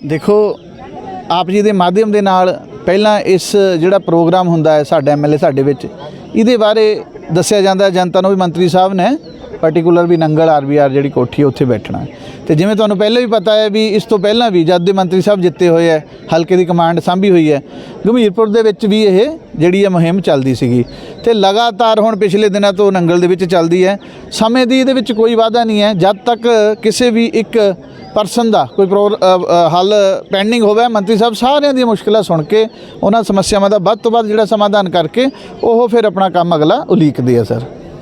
ਦੇਖੋ, ਆਪ ਜੀ ਦੇ ਮਾਧਿਅਮ ਦੇ ਨਾਲ ਪਹਿਲਾਂ ਇਸ ਜਿਹੜਾ ਪ੍ਰੋਗਰਾਮ ਹੁੰਦਾ ਹੈ ਸਾਡਾ ਐਮਐਲਏ ਸਾਡੇ ਵਿੱਚ, ਇਹਦੇ ਬਾਰੇ ਦੱਸਿਆ ਜਾਂਦਾ ਜਨਤਾ ਨੂੰ ਵੀ ਮੰਤਰੀ ਸਾਹਿਬ ਨੇ ਪਾਰਟਿਕੂਲਰ ਵੀ ਨੰਗਲ ਆਰਬੀਆਰ ਜਿਹੜੀ ਕੋਠੀ ਹੈ, ਉੱਥੇ ਬੈਠਣਾ ਹੈ। ਤੇ ਜਿਵੇਂ ਤੁਹਾਨੂੰ ਪਹਿਲਾਂ ਵੀ ਪਤਾ ਹੈ ਵੀ ਇਸ ਤੋਂ ਪਹਿਲਾਂ ਵੀ ਜਦ ਦੇ ਮੰਤਰੀ ਸਾਹਿਬ ਜਿੱਤੇ ਹੋਏ ਹੈ, ਹਲਕੇ ਦੀ ਕਮਾਂਡ ਸਾਂਭੀ ਹੋਈ ਹੈ, ਗੰਭੀਰਪੁਰ ਦੇ ਵਿੱਚ ਵੀ ਇਹ ਜਿਹੜੀ ਹੈ ਮੁਹਿੰਮ ਚੱਲਦੀ ਸੀਗੀ ਤੇ ਲਗਾਤਾਰ ਹੁਣ ਪਿਛਲੇ ਦਿਨਾਂ ਤੋਂ ਨੰਗਲ ਦੇ ਵਿੱਚ ਚੱਲਦੀ ਹੈ, ਸਮੇਂ ਦੀ ਇਹਦੇ ਵਿੱਚ ਕੋਈ ਵਾਅਦਾ ਨਹੀਂ ਹੈ, ਜਦ ਤੱਕ ਕਿਸੇ ਵੀ ਇੱਕ ਪਰਸਨ ਦਾ ਕੋਈ ਹੱਲ ਪੈਂਡਿੰਗ ਹੋਵੇ ਮੰਤਰੀ ਸਾਹਿਬ ਸਾਰਿਆਂ ਦੀਆਂ ਮੁਸ਼ਕਲਾਂ ਸੁਣ ਕੇ ਉਹਨਾਂ ਸਮੱਸਿਆਵਾਂ ਦਾ ਵੱਧ ਤੋਂ ਵੱਧ ਜਿਹੜਾ ਸਮਾਧਾਨ ਕਰਕੇ ਉਹ ਫਿਰ ਆਪਣਾ ਕੰਮ ਅਗਲਾ ਉਲੀਕਦੇ ਆ ਸਰ।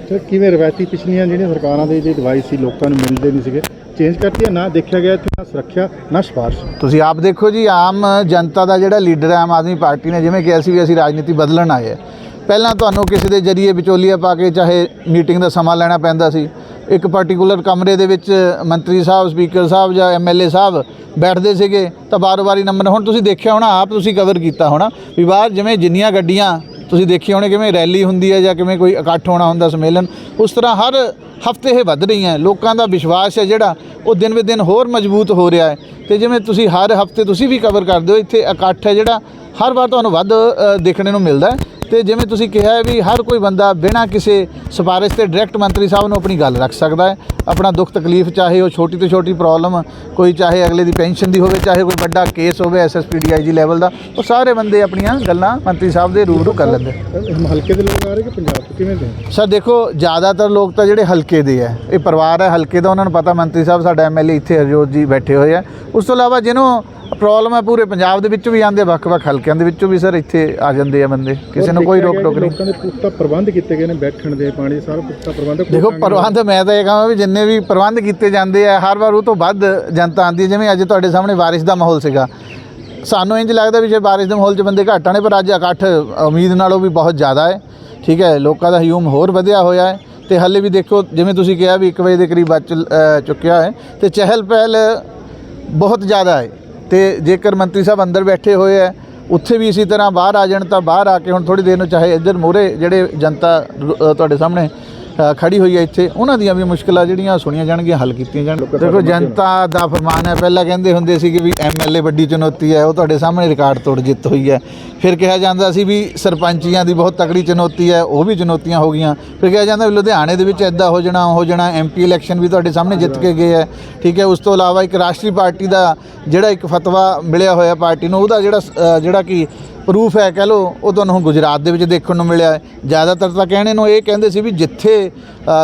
ਤੇ ਕਿਵੇਂ ਰਵਾਇਤੀ ਪਿਛਲੀਆਂ ਜਿਹੜੀਆਂ ਸਰਕਾਰਾਂ ਦੇ ਜਿਹੜੇ ਡਿਵਾਈਸ ਸੀ ਲੋਕਾਂ ਨੂੰ ਮਿਲਦੇ ਨਹੀਂ ਸੀਗੇ ਚੇਂਜ ਕਰਤੀ ਨਾ ਦੇਖਿਆ ਗਿਆ ਇੱਥੇ ਨਾ ਸੁਰੱਖਿਆ ਨਾ ਸਿਫਾਰਿਸ਼? ਤੁਸੀਂ ਆਪ ਦੇਖੋ ਜੀ ਆਮ ਜਨਤਾ ਦਾ ਜਿਹੜਾ ਲੀਡਰ ਹੈ ਆਮ ਆਦਮੀ ਪਾਰਟੀ ਨੇ ਜਿਵੇਂ ਕਿਹਾ ਸੀ ਵੀ ਅਸੀਂ ਰਾਜਨੀਤੀ ਬਦਲਣ ਆਏ ਹਾਂ ਪਹਿਲਾਂ ਤੁਹਾਨੂੰ ਕਿਸੇ ਦੇ ਜਰੀਏ ਵਿਚੋਲੀਆ ਪਾ ਕੇ ਚਾਹੇ ਮੀਟਿੰਗ ਦਾ ਸਮਾਂ ਲੈਣਾ ਪੈਂਦਾ ਸੀ ਇੱਕ ਪਾਰਟਿਕੂਲਰ ਕਮਰੇ ਦੇ ਵਿੱਚ ਮੰਤਰੀ ਸਾਹਿਬ ਸਪੀਕਰ ਸਾਹਿਬ ਜਾਂ ਐਮਐਲਏ ਸਾਹਿਬ ਬੈਠਦੇ ਸੀਗੇ ਤਾਂ ਵਾਰ-ਵਾਰੀ ਨੰਬਰ ਹੁਣ ਤੁਸੀਂ ਦੇਖਿਆ ਹੋਣਾ ਆਪ ਤੁਸੀਂ ਕਵਰ ਕੀਤਾ ਹੋਣਾ ਵੀ ਬਾਹਰ ਜਿਵੇਂ ਜਿੰਨੀਆਂ ਗੱਡੀਆਂ ਤੁਸੀਂ ਦੇਖੀ ਹੋਣੇ ਕਿਵੇਂ ਰੈਲੀ ਹੁੰਦੀ ਹੈ ਜਾਂ ਕਿਵੇਂ ਕੋਈ ਇਕੱਠ ਹੋਣਾ ਹੁੰਦਾ ਸੰਮੇਲਨ ਉਸ ਤਰ੍ਹਾਂ ਹਰ ਹਫ਼ਤੇ ਇਹ ਵੱਧ ਰਹੀਆਂ ਲੋਕਾਂ ਦਾ ਵਿਸ਼ਵਾਸ ਹੈ ਜਿਹੜਾ ਉਹ ਦਿਨ ਵੇ ਦਿਨ ਹੋਰ ਮਜ਼ਬੂਤ ਹੋ ਰਿਹਾ ਹੈ। ਤੇ ਜਿਵੇਂ ਤੁਸੀਂ ਹਰ ਹਫ਼ਤੇ ਤੁਸੀਂ ਵੀ ਕਵਰ ਕਰਦੇ ਹੋ ਇੱਥੇ ਇਕੱਠ ਹੈ ਜਿਹੜਾ ਹਰ ਵਾਰ ਤੁਹਾਨੂੰ ਵੱਧ ਅ, ਦੇਖਣੇ ਨੂੰ ਮਿਲਦਾ ਹੈ। ਤੇ ਜਿਵੇਂ ਤੁਸੀਂ ਕਿਹਾ ਵੀ ਹਰ ਕੋਈ ਬੰਦਾ ਬਿਨਾਂ ਕਿਸੇ ਸਿਫਾਰਿਸ਼ ਤੇ ਡਾਇਰੈਕਟ ਮੰਤਰੀ ਸਾਹਿਬ ਨੂੰ ਆਪਣੀ ਗੱਲ ਰੱਖ ਸਕਦਾ ਹੈ। ਆਪਣਾ ਦੁੱਖ ਤਕਲੀਫ ਚਾਹੇ ਉਹ ਛੋਟੀ ਤੋਂ ਛੋਟੀ ਪ੍ਰੋਬਲਮ ਕੋਈ ਚਾਹੇ ਅਗਲੇ ਦੀ ਪੈਨਸ਼ਨ ਦੀ ਹੋਵੇ ਚਾਹੇ ਕੋਈ ਵੱਡਾ ਕੇਸ ਹੋਵੇ ਐਸਐਸਪੀ ਡੀਆਈਜੀ ਲੈਵਲ ਦਾ ਉਹ ਸਾਰੇ ਬੰਦੇ ਆਪਣੀਆਂ ਗੱਲਾਂ ਮੰਤਰੀ ਸਾਹਿਬ ਦੇ ਰੂਬਰੂ ਕਰ ਲੈਂਦੇ ਹਲਕੇ ਦੇ ਲੋਕ ਆ ਰਹੇ ਕਿ ਪੰਜਾਬ ਤੋਂ ਕਿਵੇਂ ਦੇ? ਸਰ ਦੇਖੋ ਜ਼ਿਆਦਾਤਰ ਲੋਕ ਤਾਂ ਜਿਹੜੇ ਹਲਕੇ ਦੇ ਹੈ ਇਹ ਪਰਿਵਾਰ ਹੈ ਹਲਕੇ ਦਾ ਉਹਨਾਂ ਨੂੰ ਪਤਾ ਮੰਤਰੀ ਸਾਹਿਬ ਸਾਡਾ ਐਮਐਲਏ ਇੱਥੇ ਹਰਜੋਤ ਜੀ ਬੈਠੇ ਹੋਏ ਆ। ਉਸ ਤੋਂ ਇਲਾਵਾ ਜਿਹਨੂੰ ਪ੍ਰੋਬਲਮ ਹੈ ਪੂਰੇ ਪੰਜਾਬ ਦੇ ਵਿੱਚੋਂ ਵੀ ਆਉਂਦੇ ਵੱਖ-ਵੱਖ ਹਲਕਿਆਂ ਦੇ ਵਿੱਚੋਂ ਵੀ ਸਰ ਇੱਥੇ ਆ ਜਾਂਦੇ ਆ ਬੰਦੇ ਕਿਸੇ ਨੂੰ ਕੋਈ ਰੋਕ ਟੋਕ ਨਹੀਂ। ਲੋਕਾਂ ਦੇ ਪੁਖਤਾ ਪ੍ਰਬੰਧ ਕੀਤੇ ਗਏ ਨੇ ਬੈਠਣ ਦੇ ਪਾਣੀ ਦੇ ਸਾਰਾ ਪੁਖਤਾ ਪ੍ਰਬੰਧ ਦੇਖੋ ਪ੍ਰਬੰਧ ਮੈਂ ਤਾਂ ਇਹ ਕਹਾਂ ਵੀ ਜਿੰਨੇ ਵੀ ਪ੍ਰਬੰਧ ਕੀਤੇ ਜਾਂਦੇ ਆ ਹਰ ਵਾਰ ਉਹ ਤੋਂ ਵੱਧ ਜਨਤਾ ਆਉਂਦੀ ਹੈ। ਜਿਵੇਂ ਅੱਜ ਤੁਹਾਡੇ ਸਾਹਮਣੇ ਬਾਰਿਸ਼ ਦਾ ਮਾਹੌਲ ਸੀਗਾ। ਸਾਨੂੰ ਇੰਜ ਲੱਗਦਾ ਵੀ ਜੇ ਬਾਰਿਸ਼ ਦੇ ਮਾਹੌਲ 'ਚ ਬੰਦੇ ਘੱਟ ਆਣੇ ਪਰ ਅੱਜ ਇਕੱਠ ਉਮੀਦ ਨਾਲੋਂ ਵੀ ਬਹੁਤ ਜ਼ਿਆਦਾ ਹੈ। ਠੀਕ ਹੈ ਲੋਕਾਂ ਦਾ ਹਿਊਮ ਹੋਰ ਵਧਿਆ ਹੋਇਆ ਹੈ। ਤੇ ਹਾਲੇ ਵੀ ਦੇਖੋ ਜਿਵੇਂ ਤੁਸੀਂ ਕਿਹਾ ਵੀ 1 ਵਜੇ ਦੇ ਕਰੀਬ ਬਚ ਚੁੱਕਿਆ ਹੈ। ਤੇ ਚਹਿਲ ਪਹਿਲ ਬਹੁਤ ਜ਼ਿਆਦਾ ਹੈ। ਤੇ ਜੇਕਰ ਮੰਤਰੀ ਸਾਹਿਬ ਅੰਦਰ ਬੈਠੇ ਹੋਏ ਹੈ ਉੱਥੇ ਵੀ ਇਸੇ ਤਰ੍ਹਾਂ ਬਾਹਰ ਆ ਜਾਣ ਤਾਂ ਬਾਹਰ ਆ ਕੇ ਹੁਣ ਥੋੜੀ ਦੇਰ ਨੂੰ ਚਾਹੇ ਇੱਧਰ ਮੋਰੇ ਜਿਹੜੇ ਜਨਤਾ ਤੁਹਾਡੇ ਸਾਹਮਣੇ ਖੜੀ ਹੋਈ ਹੈ ਇੱਥੇ। ਉਹਨਾਂ ਦੀਆਂ ਵੀ ਮੁਸ਼ਕਲਾਂ ਜਿਹੜੀਆਂ ਸੁਣੀਆਂ ਜਾਣਗੀਆਂ ਹੱਲ ਕੀਤੀਆਂ ਜਾਣ। ਦੇਖੋ ਜਨਤਾ ਦਾ ਫਰਮਾਨ ਹੈ ਪਹਿਲਾਂ ਕਹਿੰਦੇ ਹੁੰਦੇ ਸੀ ਕਿ ਵੀ ਐਮਐਲਏ ਵੱਡੀ ਚੁਣੌਤੀ ਹੈ ਉਹ ਤੁਹਾਡੇ ਸਾਹਮਣੇ ਰਿਕਾਰਡ ਤੋੜ ਜਿੱਤ ਹੋਈ ਹੈ। ਫਿਰ ਕਿਹਾ ਜਾਂਦਾ ਸੀ ਵੀ ਸਰਪੰਚੀਆਂ ਦੀ ਬਹੁਤ ਤਕੜੀ ਚੁਣੌਤੀ ਹੈ ਉਹ ਵੀ ਚੁਣੌਤੀਆਂ ਹੋ ਗਈਆਂ। ਫਿਰ ਕਿਹਾ ਜਾਂਦਾ ਵੀ ਲੁਧਿਆਣੇ ਦੇ ਵਿੱਚ ਐਦਾਂ ਹੋ ਜਾਣਾ ਹੋ ਜਾਣਾ ਐਮਪੀ ਇਲੈਕਸ਼ਨ ਵੀ ਤੁਹਾਡੇ ਸਾਹਮਣੇ ਜਿੱਤ ਕੇ ਗਏ ਹੈ। ਠੀਕ ਹੈ ਉਸ ਤੋਂ ਇਲਾਵਾ ਇੱਕ ਰਾਸ਼ਟਰੀ ਪਾਰਟੀ ਦਾ ਜਿਹੜਾ ਇੱਕ ਫਤਵਾ ਮਿਲਿਆ ਹੋਇਆ ਪਾਰਟੀ ਨੂੰ ਉਹਦਾ ਜਿਹੜਾ ਜਿਹੜਾ ਕਿ ਪ੍ਰੂਫ ਹੈ ਕਹਿ ਲਓ, ਉਹ ਤੁਹਾਨੂੰ ਹੁਣ ਗੁਜਰਾਤ ਦੇ ਵਿੱਚ ਦੇਖਣ ਨੂੰ ਮਿਲਿਆ ਹੈ। ਜ਼ਿਆਦਾਤਰ ਤਾਂ ਕਹਿਣੇ ਨੂੰ ਇਹ ਕਹਿੰਦੇ ਸੀ ਵੀ ਜਿੱਥੇ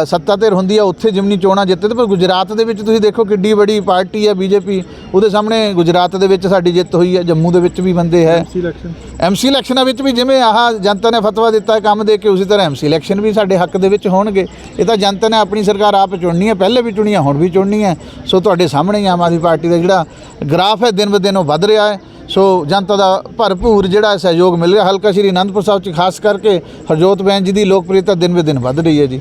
ਸੱਤਾ ਧਿਰ ਹੁੰਦੀ ਆ, ਉੱਥੇ ਜਿਮਨੀ ਚੋਣਾਂ ਜਿੱਤਦੇ ਪਰ ਗੁਜਰਾਤ ਦੇ ਵਿੱਚ ਤੁਸੀਂ ਦੇਖੋ ਕਿੱਡੀ ਵੱਡੀ ਪਾਰਟੀ ਹੈ ਬੀਜੇਪੀ। ਉਹਦੇ ਸਾਹਮਣੇ ਗੁਜਰਾਤ ਦੇ ਵਿੱਚ ਸਾਡੀ ਜਿੱਤ ਹੋਈ ਹੈ ਜੰਮੂ ਦੇ ਵਿੱਚ ਵੀ ਬੰਦੇ ਹੈ। ਇਲੈਕਸ਼ਨ ਐਮਸੀ ਇਲੈਕਸ਼ਨਾਂ ਵਿੱਚ ਵੀ ਜਿਵੇਂ ਆਹ ਜਨਤਾ ਨੇ ਫਤਵਾ ਦਿੱਤਾ ਹੈ ਕੰਮ ਦੇ ਕੇ ਉਸੇ ਤਰ੍ਹਾਂ ਐਮਸੀ ਇਲੈਕਸ਼ਨ ਵੀ ਸਾਡੇ ਹੱਕ ਦੇ ਵਿੱਚ ਹੋਣਗੇ। ਇਹ ਤਾਂ ਜਨਤਾ ਨੇ ਆਪਣੀ ਸਰਕਾਰ ਆਪ ਚੁਣਨੀ ਹੈ ਪਹਿਲੇ ਵੀ ਚੁਣੀ ਹੈ ਹੁਣ ਵੀ ਚੁਣਨੀ ਹੈ। ਸੋ ਤੁਹਾਡੇ ਸਾਹਮਣੇ ਹੀ ਆਮ ਆਦਮੀ ਪਾਰਟੀ ਦਾ ਜਿਹੜਾ ਗ੍ਰਾਫ ਹੈ ਦਿਨ ਬ ਦਿਨ ਉਹ ਵੱਧ ਰਿਹਾ ਹੈ। ਸੋ ਜਨਤਾ ਦਾ ਭਰਪੂਰ ਜਿਹੜਾ ਸਹਿਯੋਗ ਮਿਲ ਰਿਹਾ। ਹਲਕਾ ਸ਼੍ਰੀ ਅਨੰਦਪੁਰ ਸਾਹਿਬ ਚ ਖਾਸ ਕਰਕੇ ਹਰਜੋਤ ਬੈਨ ਜੀ ਦੀ ਲੋਕਪ੍ਰਿਯਤਾ ਦਿਨ ਬ ਦਿਨ ਵੱਧ ਰਹੀ ਹੈ ਜੀ।